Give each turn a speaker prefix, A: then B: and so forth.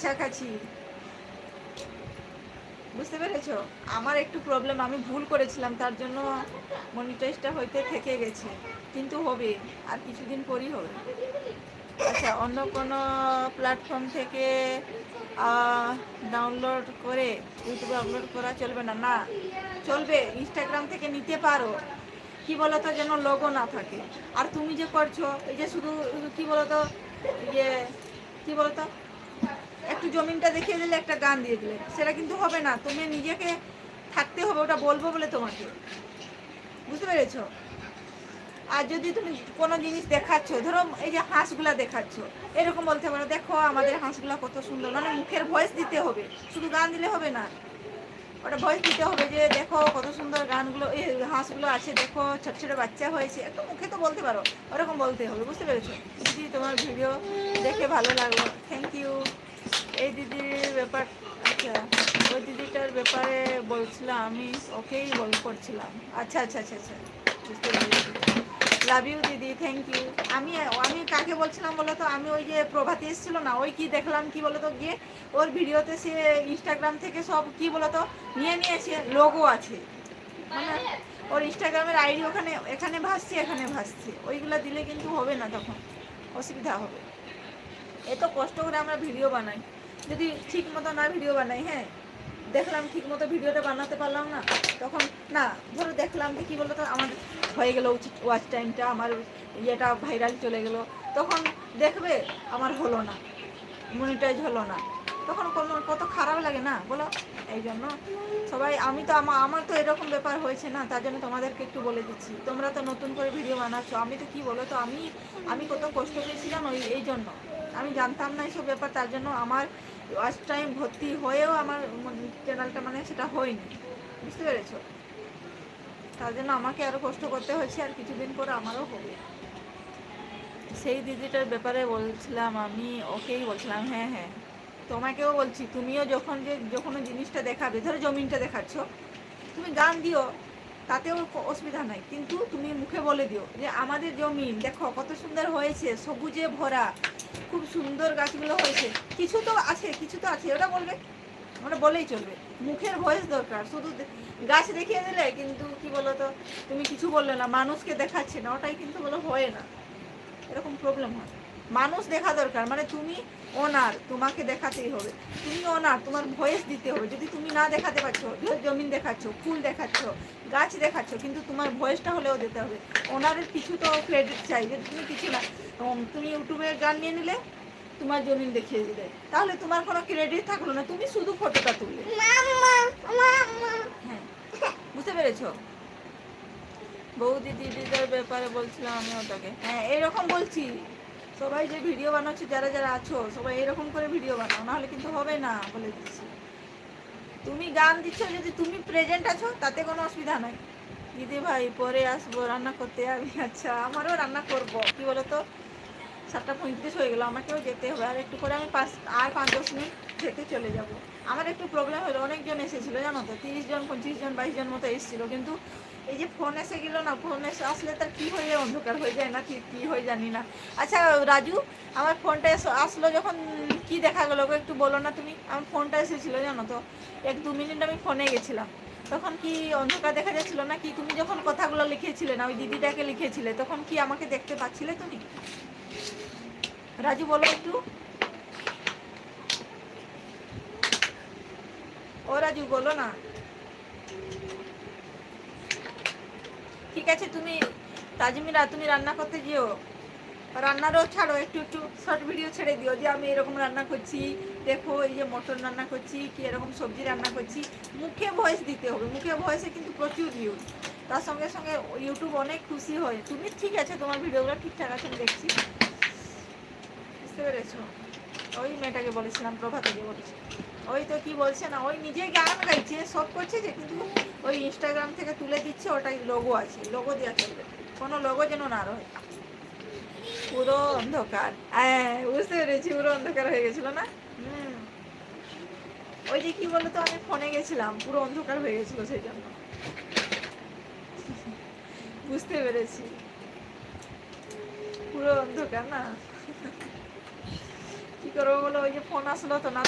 A: কাছাকাছি। বুঝতে পেরেছ? আমার একটু প্রবলেম আমি ভুল করেছিলাম, তার জন্য মনিটাইজটা হইতে থেকে গেছে। কিন্তু হবে, আর কিছুদিন পরই হবে। আচ্ছা অন্য কোনো প্ল্যাটফর্ম থেকে ডাউনলোড করে ইউটিউবে আপলোড করা চলবে না? না, চলবে। ইনস্টাগ্রাম থেকে নিতে পারো। কি বলতো যেন লোগো না থাকে। আর তুমি যে করছ, এই যে শুধু কি বলতো ইয়ে কি বলতো? একটু জমিনটা দেখিয়ে দিলে একটা গান দিয়ে দিলে। সেটা কিন্তু হবে না। তুমি নিজেকে থাকতে হবে, ওটা বলব বলে তোমাকে। বুঝতে পেরেছ? আর যদি তুমি কোনো জিনিস দেখাচ্ছ, ধরো এই যে হাঁসগুলা দেখাচ্ছ, এরকম বলতে পারো, দেখো, আমাদের হাঁসগুলা কত সুন্দর। মানে মুখের ভয়েস দিতে হবে, শুধু গান দিলে হবে না। ওটা ভয়েস দিতে হবে যে, দেখো, কত সুন্দর গানগুলো, এই হাঁসগুলো আছে, দেখো, ছোট ছোট বাচ্চা হয়েছে। একটু মুখে তো বলতে পারো, ওরকম বলতে হবে, বুঝতে পেরেছ? দিদি তোমার ভিডিও দেখে ভালো লাগল থ্যাংক ইউ এই দিদির ব্যাপার আচ্ছা ওই দিদিটার ব্যাপারে বলছিলাম আমি, ওকেই বল করছিলাম। আচ্ছা আচ্ছা আচ্ছা আচ্ছা বুঝতে লাভ ইউ দিদি থ্যাংক ইউ আমি আমি কাকে বলছিলাম বলো তো? আমি ওই যে প্রভাতি এসেছিল না, ওই কি দেখলাম কি বলো তো? গিয়ে ওর ভিডিওতে সে ইনস্টাগ্রাম থেকে সব কি বলো তো? নিয়ে নিয়েছে লোগো আছে। মানে ওর ইনস্টাগ্রামের আইডি ওখানে, এখানে ভাসছে এখানে ভাসছে। ওইগুলো দিলে কিন্তু হবে না তখন, অসুবিধা হবে। এত কষ্ট করে আমরা ভিডিও বানাই। যদি ঠিক মতো না ভিডিও বানাই হ্যাঁ? দেখলাম ঠিক মতো ভিডিওটা বানাতে পারলাম না, তখন না, ধরো দেখলাম যে কী বলতো আমার হয়ে গেল ওয়াচ টাইমটা আমার ইয়েটা ভাইরাল চলে গেল। তখন দেখবে আমার হলো না মনিটাইজ হলো না। তখন কোনো, কত খারাপ লাগে না? বলো, এই জন্য সবাই, আমি তো আমার আমার তো এরকম ব্যাপার হয়েছে না, তার জন্য তোমাদেরকে একটু বলে দিচ্ছি। তোমরা তো নতুন করে ভিডিও বানাচ্ছ, আমি তো কি বলো তো আমি আমি কত কষ্ট পেয়েছিলাম ওই, এই জন্য। আমি জানতাম না এইসব ব্যাপার, তার জন্য আমার ওয়াচ টাইম ভর্তি হয়েও আমার চ্যানেলটা মানে সেটা হয়নি। বুঝতে পেরেছ? তার জন্য আমাকে আরও কষ্ট করতে হয়েছে, আর কিছুদিন পরে আমারও হবে। সেই দিদিটার ব্যাপারে বলছিলাম আমি, ওকেই বলছিলাম হ্যাঁ হ্যাঁ। তোমাকেও বলছি, তুমিও যখন যে যখন জিনিসটা দেখাবে, ধরো জমিনটা দেখাচ্ছ, তুমি গান দিও। তাতেও অসুবিধা নাই। কিন্তু তুমি মুখে বলে দিও যে আমাদের জমিন, দেখো কত সুন্দর হয়েছে, সবুজে ভরা, খুব সুন্দর গাছগুলো হয়েছে। কিছু তো আছে, কিছু তো আছে ওটা বলবে ওটা বলেই চলবে। মুখের ভয়েস দরকার, শুধু গাছ দেখিয়ে দিলে কিন্তু কি বলো তো তুমি কিছু বললে না, মানুষকে দেখাচ্ছে না, ওটাই কিন্তু বলো হয় না। এরকম প্রবলেম হয়। মানুষ দেখা দরকার। মানে তুমি ওনার তোমাকে দেখাতেই হবে। তুমি ওনার তোমার ভয়েস দিতে হবে। যদি তুমি না দেখাতে পারছ জমিন দেখাচ্ছ ফুল দেখাচ্ছ গাছ দেখাচ্ছ কিন্তু তোমার ভয়েসটা হলেও দিতে হবে। ওনারের কিছু তো ক্রেডিট চাই যে তুমি কিছু না। তুমি ইউটিউবে গান নিয়ে নিলে তোমার জমিন দেখিয়ে দিলে। তাহলে তোমার কোনো ক্রেডিট থাকল না তুমি শুধু ফটোটা তুললে। হ্যাঁ বুঝতে পেরেছ? বৌদি দিদিদের ব্যাপারে বলছিলাম আমি ওটাকে। হ্যাঁ এরকম বলছি। সবাই যে ভিডিও বানাচ্ছে, যারা যারা আছো, সবাই এরকম করে ভিডিও বানাও, নাহলে কিন্তু হবে না বলে দিচ্ছি। তুমি গান দিচ্ছ, যদি তুমি প্রেজেন্ট আছো, তাতে কোনো অসুবিধা নাই। দিদি ভাই পরে আসব রান্না করতে। আমি আচ্ছা আমারও রান্না করব। কি বলতো? সাতটা পঁয়ত্রিশ হয়ে গেলো, আমাকেও যেতে হবে। আর একটু করে আমি পাঁচ, আর পাঁচ দশ মিনিট থেকে চলে যাব। আমার একটু প্রবলেম হলো, অনেকজন এসেছিল, জানো তো? তিরিশ জন, পঁচিশ জন, বাইশ জন মতো এসেছিল। কিন্তু এই যে ফোন এসে গেল না ফোন এসে আসলে তার কী হয়ে অন্ধকার হয়ে যায় না, কি, কী হয়ে জানি না। আচ্ছা রাজু, আমার ফোনটা এসে, আসলো যখন কি দেখা গেলো একটু বলো না তুমি? আমার ফোনটা এসেছিল, জানো তো? এক দু মিনিট আমি ফোনে গেছিলাম। তখন কি অন্ধকার দেখা যাচ্ছিল না কি তুমি যখন কথাগুলো লিখেছিলে না, ওই দিদিটাকে লিখেছিলে, তখন কি আমাকে দেখতে পাচ্ছিলে তুমি? রাজু, বলো একটু। ও রাজু, বলো না। ঠিক আছে, তুমি তাজমিরা, তুমি রান্না করতে যেও। রান্নারও ছাড়ো, একটু একটু শর্ট ভিডিও ছেড়ে দিও যে আমি এরকম রান্না করছি। দেখো, এই যে মটন রান্না করছি, কি এরকম সবজি রান্না করছি। মুখে ভয়েস দিতে হবে, মুখে ভয়েসে কিন্তু প্রচুর ভিউজ তার সঙ্গে সঙ্গে ইউটিউব অনেক খুশি হয়, তুমি ঠিক আছে, তোমার ভিডিওগুলো ঠিকঠাক আছে দেখছি। বুঝতে পেরেছ? ওই মেয়েটাকে বলেছিলাম, প্রভাতাকে বলেছি। ওই তো কি বলছে না, ওই নিজে গান গাইছে, সব করছে যে কিন্তু ওই ইনস্টাগ্রাম থেকে তুলে দিচ্ছে, ওটাই লোগো আছে লোগো দেওয়া চলবে। কোনো লোগো যেন না রয়ে। পুরো অন্ধকার। হ্যাঁ বুঝতে পেরেছি, পুরো অন্ধকার হয়ে গেছিল না? ওই যে কি বলতো, আমি ফোনে গেছিলাম, পুরো অন্ধকার হয়ে গেছিল সেই জন্য। বুঝতে পেরেছি। পুরো অন্ধকার না? কি করব বলো, ওই যে ফোন আসলো তো না